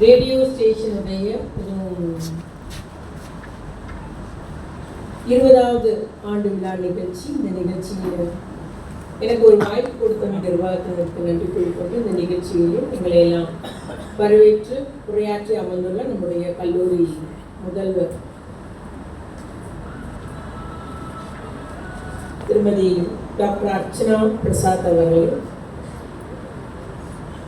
Radio ஸ்டேஷனுடைய இருபதாவது ஆண்டு விழா நிகழ்ச்சி. இந்த நிகழ்ச்சியில் எனக்கு ஒரு வாய்ப்பு கொடுத்த நிர்வாகத்தினருக்கு நன்றி கூறிக்கொண்டு இந்த நிகழ்ச்சியிலும் எங்களை எல்லாம் வரவேற்று உரையாற்றி அமர்ந்துள்ள நம்முடைய கல்லூரி முதல்வர் திருமதி டாக்டர் அர்ச்சனா பிரசாத் அவர்களும்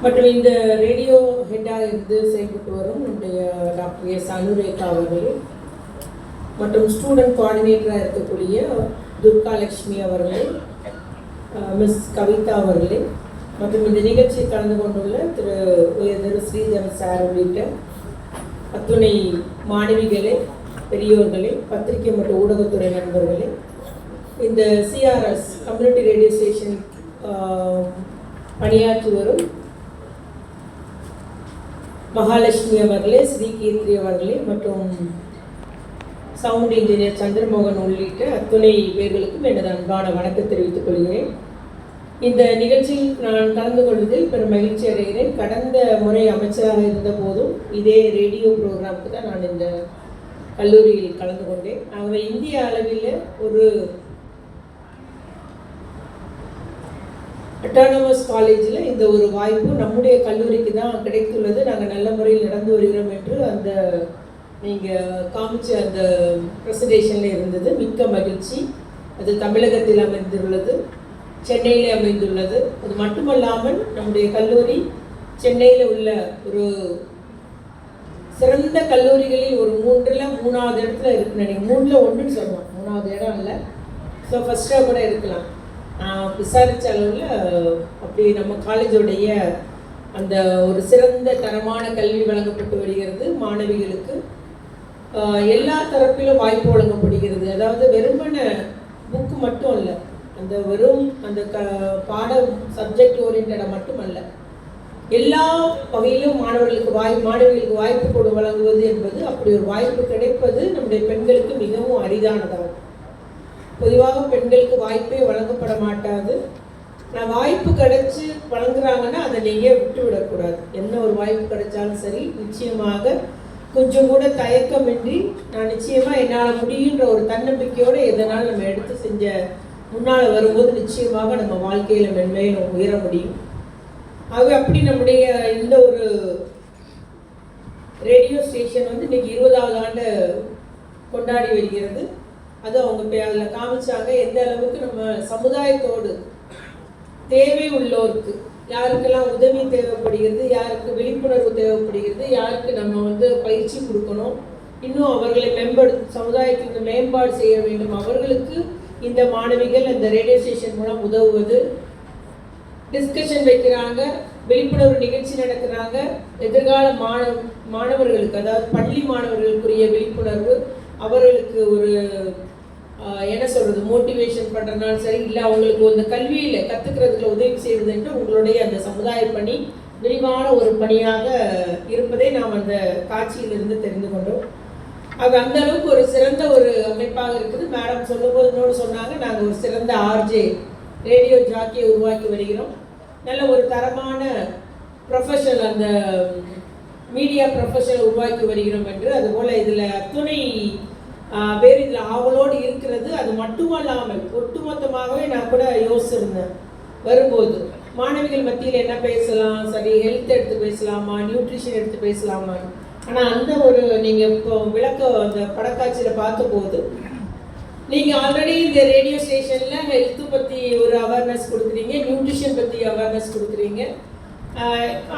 மற்றும் இந்த ரேடியோ ஹெட்டாக இருந்து செயல்பட்டு வரும் நம்முடைய டாக்டர் எஸ் அனுரேகா அவர்களே மற்றும் ஸ்டூடெண்ட் கோஆர்டினேட்டராக இருக்கக்கூடிய துர்கா லட்சுமி அவர்கள் மிஸ் கவிதா அவர்களே மற்றும் இந்த நிகழ்ச்சியில் கலந்து கொண்டுள்ள திரு உயர்திரு ஸ்ரீதர் சார் உள்ளிட்ட அத்துணை மாணவிகளே பெரியோர்களே பத்திரிகை மற்றும் ஊடகத்துறை நண்பர்களே இந்த சிஆர்எஸ் கம்யூனிட்டி ரேடியோ ஸ்டேஷன் பணியாற்றி வரும் மகாலட்சுமி அவர்களே ஸ்ரீ கீர்த்தி அவர்களே மற்றும் சவுண்ட் இன்ஜினியர் சந்திரமோகன் உள்ளிட்ட அத்துணை பேர்களுக்கும் எனது அன்பான வணக்கம் தெரிவித்துக் கொள்கிறேன். இந்த நிகழ்ச்சியில் நான் கலந்து கொள்வதில் பெரும் மகிழ்ச்சி அடைகிறேன். கடந்த முறை அமைச்சராக இருந்த போதும் இதே ரேடியோ ப்ரோக்ராமுக்கு தான் நான் இந்த கல்லூரியில் கலந்து கொண்டேன். ஆகவே இந்திய அளவில் ஒரு அட்டானமஸ் காலேஜில் இந்த ஒரு வாய்ப்பு நம்முடைய கல்லூரிக்கு தான் கிடைத்துள்ளது. நாங்கள் நல்ல முறையில் நடந்து வருகிறோம் என்று அந்த நீங்கள் காமிச்ச அந்த ப்ரெசன்டேஷனில் இருந்தது. மிக்க மகிழ்ச்சி. அது தமிழகத்தில் அமைந்துள்ளது. சென்னையில் அமைந்துள்ளது. அது மட்டுமல்லாமல் நம்முடைய கல்லூரி சென்னையில் உள்ள ஒரு சிறந்த கல்லூரிகளில் ஒரு மூன்றில் மூணாவது இடத்துல இருக்குன்னு நினைக்கிறேன். மூணில் ஒன்றுன்னு சொல்லுவோம் மூணாவது இடம் இல்லை ஸோ ஃபஸ்ட்டாக கூட இருக்கலாம். விசாரித்த அளவில் அப்படி நம்ம காலேஜோடைய அந்த ஒரு சிறந்த தரமான கல்வி வழங்கப்பட்டு வருகிறது மாணவிகளுக்கு. எல்லா தரப்பிலும் வாய்ப்பு வழங்கப்படுகிறது. அதாவது வெறுமன புக்கு மட்டும் இல்லை அந்த வெறும் அந்த க பாடம் சப்ஜெக்ட் ஓரியன்டாக மட்டும் அல்ல. எல்லா வகையிலும் மாணவர்களுக்கு வாய் மாணவிகளுக்கு வாய்ப்பு கொடு வழங்குவது என்பது அப்படி ஒரு வாய்ப்பு கிடைப்பது நம்முடைய பெண்களுக்கு மிகவும் அரிதானதாகும். பொதுவாக பெண்களுக்கு வாய்ப்பே வழங்கப்பட மாட்டாது நான் வாய்ப்பு கிடைச்சி வழங்குறாங்கன்னா அதை நீங்கள் விட்டு விடக்கூடாது என்ன ஒரு வாய்ப்பு கிடைச்சாலும் சரி நிச்சயமாக கொஞ்சம் கூட தயக்கமின்றி நான் நிச்சயமாக என்னால் முடியுன்ற ஒரு தன்னம்பிக்கையோடு எதனால் நம்ம எடுத்து செஞ்ச முன்னால் வரும்போது நிச்சயமாக நம்ம வாழ்க்கையில் மென்மேலும் உயர முடியும். ஆகவே அப்படி நம்முடைய இந்த ஒரு ரேடியோ ஸ்டேஷன் வந்து இன்னைக்கு இருபதாவது ஆண்டு கொண்டாடி வருகிறது. அது அவங்க அதில் காமிச்சாங்க எந்த அளவுக்கு நம்ம சமுதாயத்தோடு தேவை உள்ளோருக்கு யாருக்கெல்லாம் உதவி தேவைப்படுகிறது யாருக்கு விழிப்புணர்வு தேவைப்படுகிறது யாருக்கு நம்ம வந்து பயிற்சி கொடுக்கணும் இன்னும் அவர்களை மேம்படு சமுதாயத்திற்கு மேம்பாடு செய்ய வேண்டும். அவர்களுக்கு இந்த மாணவிகள் இந்த ரேடியோ ஸ்டேஷன் மூலம் உதவுவது. டிஸ்கஷன் வைக்கிறாங்க விழிப்புணர்வு நிகழ்ச்சி நடத்துகிறாங்க எதிர்கால மாணவ மாணவர்களுக்கு அதாவது பள்ளி மாணவர்களுக்குரிய விழிப்புணர்வு அவர்களுக்கு ஒரு என்ன சொல்கிறது மோட்டிவேஷன் பண்ணுறதுனாலும் சரி இல்லை அவங்களுக்கு அந்த கல்வியில் கற்றுக்கிறதுல உதவி செய்வது என்று உங்களுடைய அந்த சமுதாய பணி விரிவான ஒரு பணியாக இருப்பதை நாம் அந்த காட்சியிலிருந்து தெரிந்து கொண்டோம். அது அந்த அளவுக்கு ஒரு சிறந்த ஒரு அமைப்பாக இருக்குது. மேடம் சொல்லும்போது இன்னொன்று சொன்னாங்க நாங்கள் ஒரு சிறந்த ஆர்ஜே ரேடியோ ஜாக்கியை உருவாக்கி வருகிறோம். நல்ல ஒரு தரமான ப்ரொஃபஷனல் அந்த மீடியா ப்ரொஃபஷனல் உருவாக்கி வருகிறோம் என்று அதுபோல் இதில் துணை பேர் இதில் ஆவலோடு இருக்கிறது. அது மட்டுமல்லாமல் ஒட்டுமொத்தமாகவே நான் கூட யோசிச்சிருந்தேன். வரும்போது மாணவிகள் மத்தியில் என்ன பேசலாம்? சரி ஹெல்த் எடுத்து பேசலாமா? நியூட்ரிஷன் எடுத்து பேசலாமா? ஆனால் அந்த ஒரு நீங்கள் இப்போ விளக்க அந்த படக்காட்சியில் பார்த்தபோது நீங்கள் ஆல்ரெடி இந்த ரேடியோ ஸ்டேஷனில் ஹெல்த்து பற்றி ஒரு அவேர்னஸ் கொடுக்குறீங்க நியூட்ரிஷன் பற்றி அவேர்னஸ் கொடுக்குறீங்க.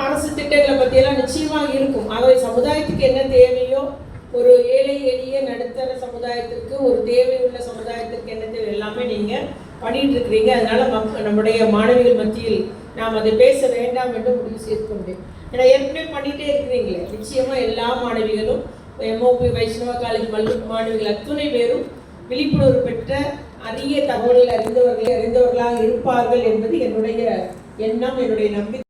அரசு திட்டங்களை பற்றியெல்லாம் நிச்சயமாக இருக்கும். ஆகவே சமுதாயத்துக்கு என்ன தேவையோ ஒரு ஏழை எளிய நடுத்தர சமுதாயத்திற்கு ஒரு தேவை உள்ள சமுதாயத்திற்கு என்ன தேவை எல்லாமே நீங்கள் பண்ணிட்டு இருக்கிறீங்க. அதனால மக்க நம்முடைய மாணவிகள் மத்தியில் நாம் அதை பேச வேண்டாம் என்று முடிவு செய்து கொண்டேன். ஏன்னா ஏற்கனவே பண்ணிகிட்டே இருக்கிறீங்களே. நிச்சயமாக எல்லா மாணவிகளும் எம்ஓபி வைஷ்ணவ காலேஜ் மல்லூர் மாணவிகள் அத்துணை பேரும் விழிப்புணர்வு பெற்ற அரிய தகவல்கள் அறிந்தவர்களே அறிந்தவர்களாக இருப்பார்கள் என்பது என்னுடைய எண்ணம் என்னுடைய நம்பிக்கை.